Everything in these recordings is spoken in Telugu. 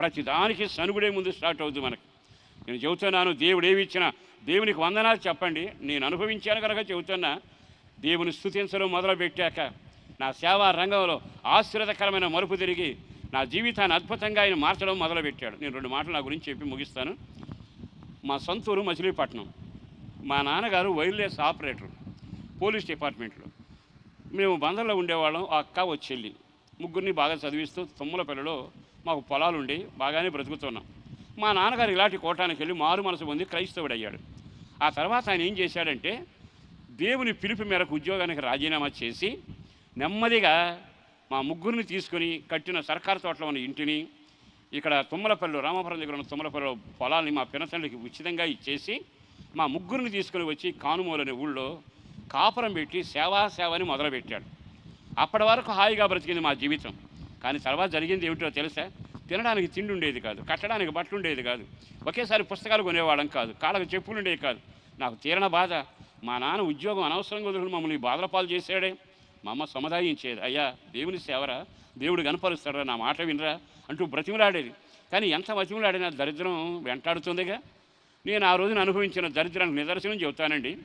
ప్రతి దానికి సనుగుడే ముందు స్టార్ట్ అవుతుంది మనకి. నేను చెబుతున్నాను దేవుడు ఏమి ఇచ్చినా దేవునికి వందనాలు చెప్పండి. నేను అనుభవించాను కనుక చెబుతున్నా దేవుని స్థుతించడం మొదలుపెట్టాక నా సేవా రంగంలో ఆశ్చర్యకరమైన మరుపు తిరిగి నా జీవితాన్ని అద్భుతంగా ఆయన మార్చడం మొదలుపెట్టాడు. నేను రెండు మాటలు నా గురించి చెప్పి ముగిస్తాను. మా సొంతూరు మచిలీపట్నం. మా నాన్నగారు వైర్లెస్ ఆపరేటర్ పోలీస్ డిపార్ట్మెంట్లో మేము బందర్లో ఉండేవాళ్ళం ఆ అక్క వచ్చి చెల్లి. ముగ్గురిని బాగా చదివిస్తూ తుమ్మలపల్లిలో మాకు పొలాలు ఉండి బాగానే బ్రతుకుతున్నాం. మా నాన్నగారు ఇలాంటి కోటానికి వెళ్ళి మారు మనసు పొంది క్రైస్తవుడు అయ్యాడు ఆ తర్వాత ఆయన ఏం చేశాడంటే దేవుని పిలుపు మేరకు ఉద్యోగానికి రాజీనామా చేసి నెమ్మదిగా మా ముగ్గురిని తీసుకొని కట్టిన సర్కారు తోటలో ఉన్న ఇంటిని ఇక్కడ తుమ్మలపల్లి రామాపురం దగ్గర ఉన్న తుమ్మలపల్లి పొలాల్ని మా పినతండ్రికి ఉచితంగా ఇచ్చేసి మా ముగ్గురిని తీసుకొని వచ్చి కానుమూలు అనే ఊళ్ళో కాపురం పెట్టి సేవా సేవని మొదలుపెట్టాడు. అప్పటి వరకు హాయిగా బ్రతికింది మా జీవితం. కానీ తర్వాత జరిగింది ఏమిటో తెలుసా? తినడానికి తిండి ఉండేది కాదు కట్టడానికి బట్టలు ఉండేది కాదు ఒకేసారి పుస్తకాలు కొనేవాళ్ళం కాదు కాళ్ళకు చెప్పులు ఉండేవి కాదు. నాకు తీరణ బాధ. మా నాన్న ఉద్యోగం అనవసరంగా వదులుకుని మమ్మల్ని బాధల పాలు చేశాడే. మా అమ్మ సముదాయించేది అయ్యా దేవుని సేవరా దేవుడు కనపరుస్తాడా నా మాట వినరా అంటూ బ్రతిమలాడేది. కానీ ఎంత బ్రతిమలాడినా దరిద్రం వెంటాడుతుందిగా. నేను ఆ రోజున అనుభవించిన దరిద్రానికి నిదర్శనం చెబుతానండి.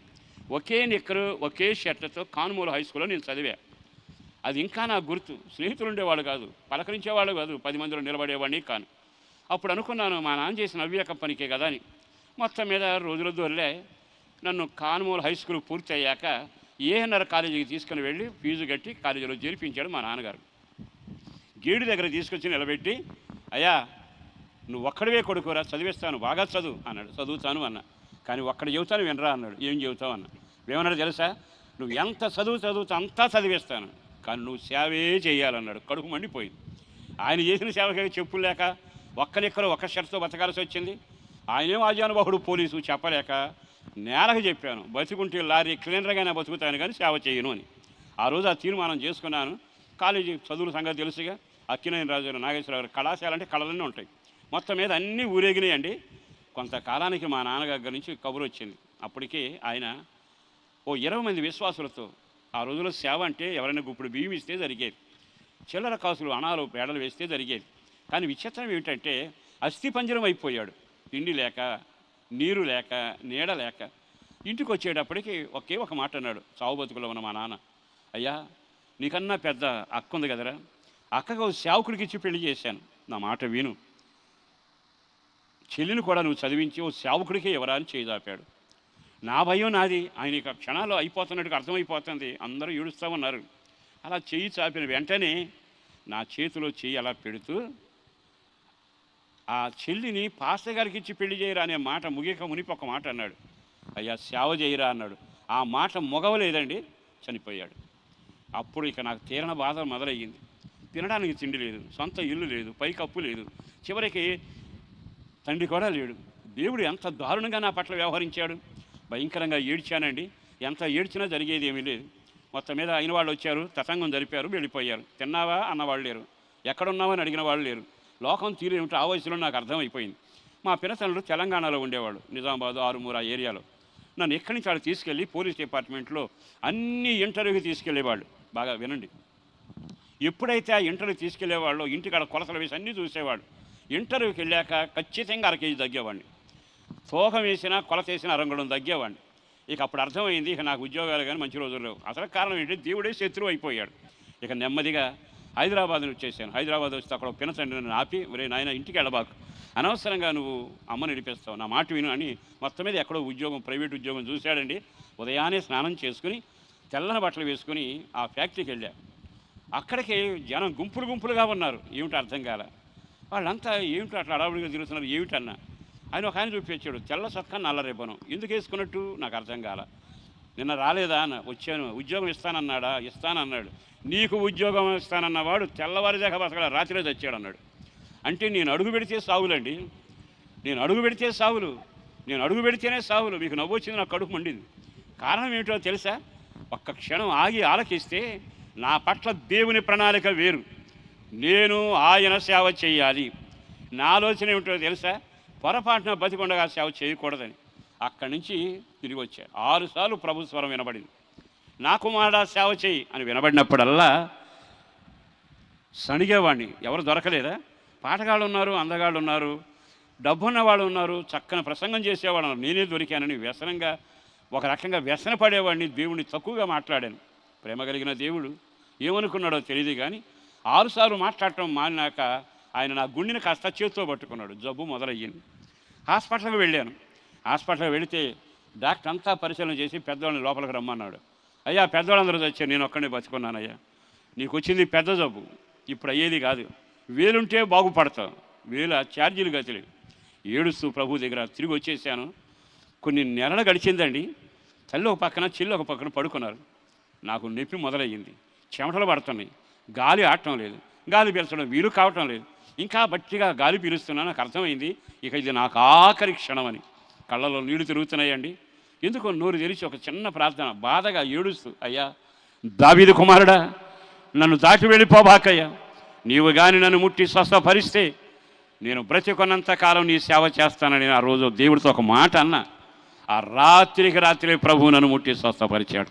ఒకే నిక్కరు ఒకే షర్ట్తో కానుమూల హై స్కూల్లో నేను చదివా. అది ఇంకా నాకు గుర్తు. స్నేహితులు ఉండేవాళ్ళు కాదు. పలకరించేవాళ్ళు కాదు. పది మందిలో నిలబడేవాడిని కాను. అప్పుడు అనుకున్నాను మా నాన్న చేసిన అవివేక పనికే కదా అని. మొత్తం మీద రోజుల దొరలే. నన్ను కానుమూల హై స్కూల్ పూర్తి అయ్యాక ఏఎన్ఆర్ కాలేజీకి తీసుకుని వెళ్ళి ఫీజు కట్టి కాలేజీలో చేర్పించాడు మా నాన్నగారు. గేడు దగ్గర తీసుకొచ్చి నిలబెట్టి అయ్యా నువ్వు ఒక్కడివే కొడుకురా చదివిస్తాను బాగా చదువు అన్నాడు. చదువుతాను అన్న. కానీ ఒక్కడ చెబుతాను వినరా అన్నాడు. ఏం చెబుతావు అన్న. ఏమన్నాడు తెలుసా? నువ్వు ఎంత చదువు చదువుతా అంతా చదివిస్తాను కానీ నువ్వు సేవే చేయాలన్నాడు. కడుపు మండిపోయింది. ఆయన చేసిన సేవకి చెప్పులు లేక ఒక్కరిక్కరు ఒక్క షర్ట్తో బతకాల్సి వచ్చింది. ఆయనేం ఆజానుబాహుడు పోలీసు చెప్పలేక నేలకు చెప్పాను బతుకుంటే లారీ క్లీనర్గానే బతుకుతాను కానీ సేవ చేయను అని. ఆ రోజు ఆ తీర్మానం చేసుకున్నాను. కాలేజీ చదువుల సంగతి తెలుసుగా. అక్కినేని రాజు నాగేశ్వరరావు కళాశాల అంటే కళలన్నీ ఉంటాయి. మొత్తం మీద అన్నీ ఊరేగినాయండి. కొంతకాలానికి మా నాన్నగారి నుంచి కబురు వచ్చింది. అప్పటికి ఆయన ఓ ఇరవై మంది విశ్వాసులతో ఆ రోజుల్లో సేవ అంటే ఎవరైనా ఇప్పుడు బియ్యం ఇస్తే జరిగేది. చిల్లర కాసులు అణాలు పేడలు వేస్తే జరిగేది. కానీ విచిత్రం ఏమిటంటే అస్థిపంజరం అయిపోయాడు. తిండి లేక నీరు లేక నీడ లేక. ఇంటికి వచ్చేటప్పటికి ఒకే ఒక మాట అన్నాడు. చావు బతుకులో ఉన్న మా నాన్న. అయ్యా నీకన్నా పెద్ద అక్క ఉంది కదరా. అక్కకు ఓ సేవకుడికి ఇచ్చి పెళ్ళి చేశాను. నా మాట విను. చెల్లిని కూడా నువ్వు చదివించి ఓ సేవకుడికే ఎవరా అని చేయదాపాడు నా భయం నాది. ఆయన ఇక క్షణాలు అయిపోతున్నట్టుగా అర్థమైపోతుంది. అందరూ ఏడుస్తూ ఉన్నారు. అలా చెయ్యి చాపిన వెంటనే నా చేతిలో చెయ్యి అలా పెడుతూ ఆ చెల్లిని పాస్టర్ గారికి ఇచ్చి పెళ్ళి చేయరా అనే మాట ముగిక మునిపి ఒక మాట అన్నాడు. అయ్యా సేవ చేయరా అన్నాడు. ఆ మాట మొగవలేదండి. చనిపోయాడు. అప్పుడు ఇక నాకు తీరణ బాధ మొదలయ్యింది. తినడానికి తిండి లేదు. సొంత ఇల్లు లేదు. పైకప్పు లేదు. చివరికి తండ్రి కూడా లేడు. దేవుడు ఎంత దారుణంగా నా పట్ల వ్యవహరించాడు? భయంకరంగా ఏడ్చానండి. ఎంత ఏడ్చినా జరిగేది ఏమీ లేదు. మొత్తం మీద అయిన వాళ్ళు వచ్చారు తతంగం జరిపారు వెళ్ళిపోయారు. తిన్నావా? అన్నవాళ్ళు లేరు. ఎక్కడున్నావని అడిగిన వాళ్ళు లేరు. లోకం తీరు ఏమిటో ఆ వయసులో నాకు అర్థమైపోయింది. మా పినతనులు తెలంగాణలో ఉండేవాడు నిజామాబాద్ ఆరుమూర ఏరియాలో. నన్ను ఎక్కడి నుంచి వాళ్ళు తీసుకెళ్ళి పోలీస్ డిపార్ట్మెంట్లో అన్ని ఇంటర్వ్యూకి తీసుకెళ్ళేవాళ్ళు. బాగా వినండి. ఎప్పుడైతే ఆ ఇంటర్వ్యూ తీసుకెళ్ళేవాళ్ళు ఇంటికాడ కొలతలు వేసి అన్నీ చూసేవాడు ఇంటర్వ్యూకి వెళ్ళాక ఖచ్చితంగా అర కేజీ తగ్గేవాడిని. తోక వేసినా కొలత చేసిన అరంగడం తగ్గేవాడిని. ఇక అప్పుడు అర్థమైంది ఇక నాకు ఉద్యోగాలు కానీ మంచి రోజులు లేవు. అసలు కారణం ఏంటి? దేవుడే శత్రువు అయిపోయాడు. ఇక నెమ్మదిగా హైదరాబాద్ వచ్చేసాను. హైదరాబాద్ వస్తే అక్కడ ఒక పినతండ్రి నన్ను ఆపి ఒరే నాయన ఇంటికి వెళ్ళబాకు. అనవసరంగా నువ్వు అమ్మని నడిపిస్తావు నా మాట విను అని మొత్తం మీద ఎక్కడో ఉద్యోగం ప్రైవేట్ ఉద్యోగం చూశాడండి. ఉదయాన్నే స్నానం చేసుకుని తెల్లని బట్టలు వేసుకుని ఆ ఫ్యాక్టరీకి వెళ్ళా. అక్కడికి జనం గుంపులు గుంపులుగా ఉన్నారు. ఏమిటి అర్థం కాల. వాళ్ళంతా ఏమిటి అట్లా అడవుడిగా తిరుగుతున్నారు? ఏమిటన్నా? ఆయన ఒక ఆయన చూపించాడు తెల్ల చొక్కా నల్ల రిబ్బను. ఎందుకు వేసుకున్నట్టు? నాకు అర్థం కాల. నిన్న రాలేదా? అన్న వచ్చాను. ఉద్యోగం ఇస్తానన్నాడా? ఇస్తానన్నాడు. నీకు ఉద్యోగం ఇస్తానన్నవాడు తెల్లవారిదాకా బతకడా రాత్రిలో తెచ్చాడు అన్నాడు. అంటే నేను అడుగు పెడితే సావులండి. నేను అడుగు పెడితే సావులు. నేను అడుగు పెడితేనే సావులు. మీకు నవ్వు వచ్చింది నాకు కడుపు మండింది. కారణం ఏమిటో తెలుసా? ఒక్క క్షణం ఆగి ఆలకిస్తే నా పట్ల దేవుని ప్రణాళిక వేరు. నేను ఆయన సేవ చేయాలి. నా ఆలోచన ఏమిటో తెలుసా? పొరపాటున బతికొండగా సేవ చేయకూడదని అక్కడి నుంచి తిరిగి వచ్చాడు ఆరుసార్లు ప్రభు స్వరం వినబడింది. నా కుమారుడా సేవ చేయి అని వినబడినప్పుడల్లా సణిగేవాడిని ఎవరు దొరకలేదా? పాటగాళ్ళు ఉన్నారు అందగాళ్ళు ఉన్నారు డబ్బున్న వాళ్ళు ఉన్నారు చక్కని ప్రసంగం చేసేవాళ్ళు ఉన్నారు. నేనే దొరికానని వ్యసనంగా ఒక రకంగా వ్యసన పడేవాడిని దేవుడిని తక్కువగా మాట్లాడాను. ప్రేమ కలిగిన దేవుడు ఏమనుకున్నాడో తెలియదు కానీ ఆరుసార్లు మాట్లాడటం మానినాక ఆయన నా గుండెని కాస్త చేతితో పట్టుకున్నాడు. జబ్బు మొదలయ్యింది. హాస్పిటల్కి వెళ్ళాను. హాస్పిటల్కి వెళితే డాక్టర్ అంతా పరిశీలన చేసి పెద్దవాళ్ళని లోపలికి రమ్మన్నాడు. అయ్యా పెద్దవాళ్ళందరూ వచ్చారు. నేను ఒక్కడే బతుకున్నానయ్యా. నీకు వచ్చింది పెద్ద జబ్బు. ఇప్పుడు అయ్యేది కాదు. వేలుంటే బాగుపడతావు వేలు ఛార్జీలు గతిలేవు ఏడుస్తూ ప్రభు దగ్గర తిరిగి వచ్చేసాను. కొన్ని నెలలు గడిచిందండి. తల్లి ఒక పక్కన చెల్లి ఒక పక్కన పడుకున్నారు. నాకు నొప్పి మొదలయ్యింది. చెమటలు పడుతున్నాయి. గాలి ఆడటం లేదు. గాలి పీల్చడం వీలు కావటం లేదు. ఇంకా బట్టిగా గాలి పీలుస్తున్నా నాకు అర్థమైంది. ఇక ఇది నాకు ఆఖరి క్షణం అని కళ్ళలో నీళ్ళు తిరుగుతున్నాయండి. ఎందుకో నోరు తెరిచి ఒక చిన్న ప్రార్థన. బాధగా ఏడుస్తూ అయ్యా దావీదు కుమారుడా నన్ను దాటి వెళ్ళిపోబాకయ్యా. నీవు గాని నన్ను ముట్టి స్వస్థపరిస్తే నేను బ్రతికొన్నంతకాలం నీ సేవ చేస్తానని ఆ రోజు దేవుడితో ఒక మాట అన్నా. ఆ రాత్రికి రాత్రి ప్రభువు నన్ను ముట్టి స్వస్థపరిచాడు.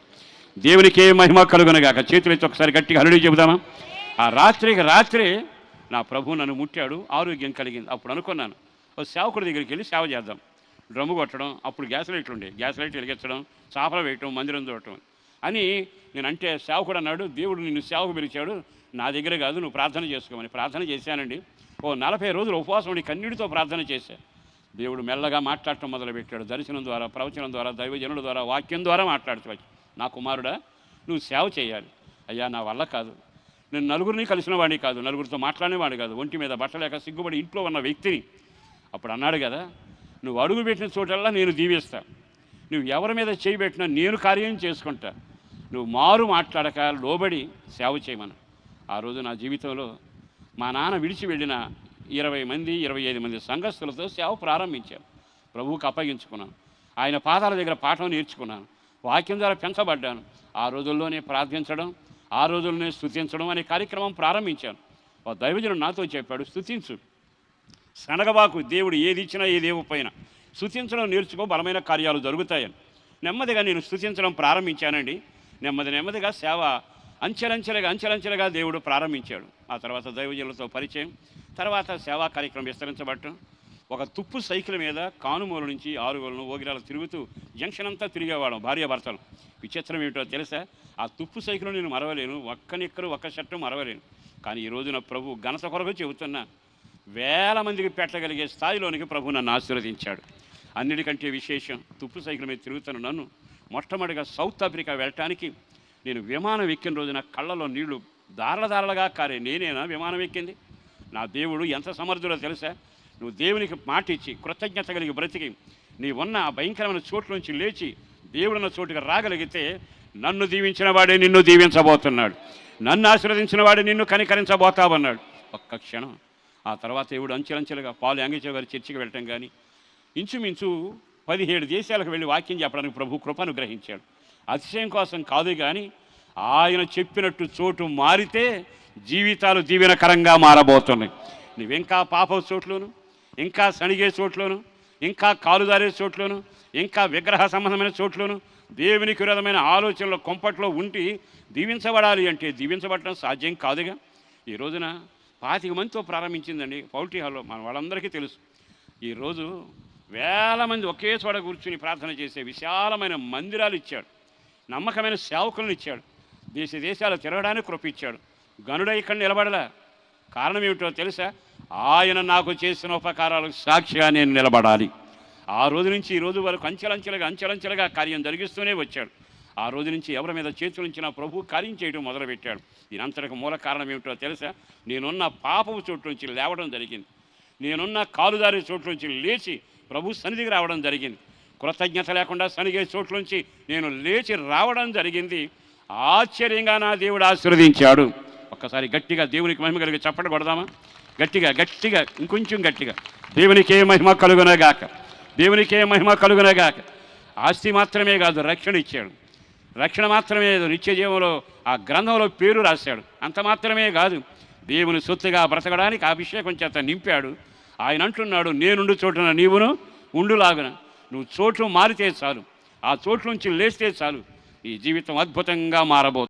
దేవునికే మహిమ కలుగునగాక. చేతులైతే ఒకసారి గట్టిగా హరుడి చెబుదామా? ఆ రాత్రికి రాత్రి నా ప్రభు నన్ను ముట్టాడు ఆరోగ్యం కలిగింది. అప్పుడు అనుకున్నాను ఓ సేవకుడి దగ్గరికి వెళ్ళి సేవ చేద్దాం. డ్రమ్ము కొట్టడం అప్పుడు గ్యాస్ లైట్లు ఉండే. గ్యాస్ లైట్ వెలిగించడం చాపలు వేయటం మందిరం చూడటం అని నేను అంటే సేవకుడు అన్నాడు దేవుడు నిన్ను సేవకు పిలిచాడు నా దగ్గర కాదు నువ్వు ప్రార్థన చేసుకోమని. ప్రార్థన చేశానండి. ఓ నలభై రోజులు ఉపవాసం ఉండి కన్నీటితో ప్రార్థన చేశా. దేవుడు మెల్లగా మాట్లాడటం మొదలుపెట్టాడు. దర్శనం ద్వారా ప్రవచనం ద్వారా దైవజనుల ద్వారా వాక్యం ద్వారా మాట్లాడుతూ నా కుమారుడా నువ్వు సేవ చేయాలి. అయ్యా నా వల్ల కాదు. నేను నలుగురిని కలిసిన వాడిని కాదు నలుగురితో మాట్లాడేవాడిని కాదు. ఒంటి మీద బట్టలేక సిగ్గుపడి ఇంట్లో ఉన్న వ్యక్తిని. అప్పుడు అన్నాడు కదా నువ్వు అడుగు పెట్టిన చోటల్లా నేను దీవిస్తా. నువ్వు ఎవరి మీద చేయబెట్టినా నేను కార్యం చేసుకుంటా. నువ్వు మారు మాట్లాడక లోబడి సేవ చేయమను. ఆ రోజు నా జీవితంలో మా నాన్న విడిచి వెళ్ళిన ఇరవై మంది ఇరవై ఐదు మంది సంఘస్థులతో సేవ ప్రారంభించాను ప్రభువుకి అప్పగించుకున్నాను ఆయన పాదాల దగ్గర పాఠం నేర్చుకున్నాను. వాక్యం ద్వారా పెంచబడ్డాను. ఆ రోజుల్లోనే ప్రార్థించడం ఆ రోజుల్లోనే స్థుతించడం అనే కార్యక్రమం ప్రారంభించాను. ఆ దైవజనుడు నాతో చెప్పాడు స్థుతించు శనగబాకు దేవుడు ఏది ఇచ్చినా ఏది పైన. స్థుతించడం నేర్చుకో బలమైన కార్యాలు జరుగుతాయని. నెమ్మదిగా నేను స్థుతించడం ప్రారంభించానండి. నెమ్మది నెమ్మదిగా సేవ అంచెలంచెలుగా అంచెలంచెలుగా దేవుడు ప్రారంభించాడు. ఆ తర్వాత దైవజనులతో పరిచయం తర్వాత సేవా కార్యక్రమం విస్తరించబడటం ఒక తుప్పు సైకిల్ మీద కానుమూల నుంచి ఆరుగోలను ఓగిరాలు తిరుగుతూ జంక్షన్ అంతా తిరిగేవాడు భార్యాభర్తలు. విచిత్రం ఏమిటో తెలుసా? ఆ తుప్పు సైకిల్ నేను మరవలేను. ఒక్కనిక్కరు ఒక్క షర్టు మరవలేను. కానీ ఈ రోజున ప్రభు ఘనత కొరకు చెబుతున్నా వేల మందికి పెట్టగలిగే స్థాయిలోనికి ప్రభు నన్ను ఆశీర్వదించాడు. అన్నిటికంటే విశేషం తుప్పు సైకిల్ మీద తిరుగుతున్న నన్ను మొట్టమొదటిగా సౌత్ ఆఫ్రికా వెళ్ళటానికి నేను విమానం ఎక్కిన రోజున కళ్ళలో నీళ్ళు దారల దారలుగా కారే నేనేనా విమానం ఎక్కింది? నా దేవుడు ఎంత సమర్థుడో తెలుసా? నువ్వు దేవునికి మాట ఇచ్చి కృతజ్ఞత కలిగి బ్రతికి నీ ఉన్న ఆ భయంకరమైన చోట్ల నుంచి లేచి దేవుడున్న చోటుకి రాగలిగితే నన్ను దీవించిన వాడే నిన్ను దీవించబోతున్నాడు. నన్ను ఆశీర్వదించిన వాడే నిన్ను కనికరించబోతావన్నాడు. ఒక్క క్షణం. ఆ తర్వాత దేవుడు అంచెలంచెలుగా పాలు యాంగిచో గారి చర్చికి వెళ్ళటం కానీ ఇంచుమించు పదిహేడు దేశాలకు వెళ్ళి వాక్యం చెప్పడానికి ప్రభు కృపను గ్రహించాడు అతిశయం కోసం కాదు కానీ ఆయన చెప్పినట్టు చోటు మారితే జీవితాలు దీవెనకరంగా మారబోతున్నాయి. నువ్వింకా పాప చోట్లోను ఇంకా సణిగే చోట్లోను ఇంకా కాలుదారే చోట్లోను ఇంకా విగ్రహ సంబంధమైన చోట్లోను దేవునికి విరోధమైన ఆలోచనల కొంపట్లో ఉండి దీవించబడాలి అంటే దీవించబడటం సాధ్యం కాదుగా. ఈ రోజున పాతిక మందితో ప్రారంభించిందండి పౌల్ట్రీ హాల్లో మన వాళ్ళందరికీ తెలుసు. ఈరోజు వేల మంది ఒకే చోట కూర్చుని ప్రార్థన చేసే విశాలమైన మందిరాలు ఇచ్చాడు. నమ్మకమైన సేవకులను ఇచ్చాడు. దేశ దేశాలు తిరగడానికి కృపించాడు గనుడ ఇక్కడ నిలబడలా. కారణం ఏమిటో తెలుసా? ఆయన నాకు చేసిన ఉపకారాలకు సాక్షిగా నేను నిలబడాలి. ఆ రోజు నుంచి ఈ రోజు వరకు అంచెలంచెలుగా అంచెలంచెలుగా కార్యం జరిగిస్తూనే వచ్చాడు. ఆ రోజు నుంచి ఎవరి మీద చేతుల నుంచి నా ప్రభు కార్యం చేయడం మొదలుపెట్టాడు. దీనంతటికి మూల కారణం ఏమిటో తెలుసా? నేనున్న పాపపు చోటు నుంచి లేవడం జరిగింది. నేనున్న కాలుదారి చోట్ల నుంచి లేచి ప్రభు సన్నిధికి రావడం జరిగింది. కృతజ్ఞత లేకుండా సనిగే చోట్ల నుంచి నేను లేచి రావడం జరిగింది. ఆశ్చర్యంగా నా దేవుడు ఆశీర్వదించాడు. ఒక్కసారి గట్టిగా దేవునికి మహిమ కలిగి చప్పట కొడదామా? గట్టిగా గట్టిగా ఇంకొంచెం గట్టిగా. దేవునికే మహిమ కలుగునగాక. దేవునికే మహిమ కలుగునగాక. ఆస్తి మాత్రమే కాదు రక్షణ ఇచ్చాడు. రక్షణ మాత్రమే కాదు నిత్య జీవంలో ఆ గ్రంథంలో పేరు రాశాడు. అంత మాత్రమే కాదు దేవుని సొత్తుగా బ్రతకడానికి ఆ అభిషేకం చేత నింపాడు. ఆయన అంటున్నాడు నేనుండు చోటున నీవును ఉండులాగున. నువ్వు చోట్లు మారితే చాలు. ఆ చోట్ల నుంచి లేస్తే చాలు. ఈ జీవితం అద్భుతంగా మారబోతుంది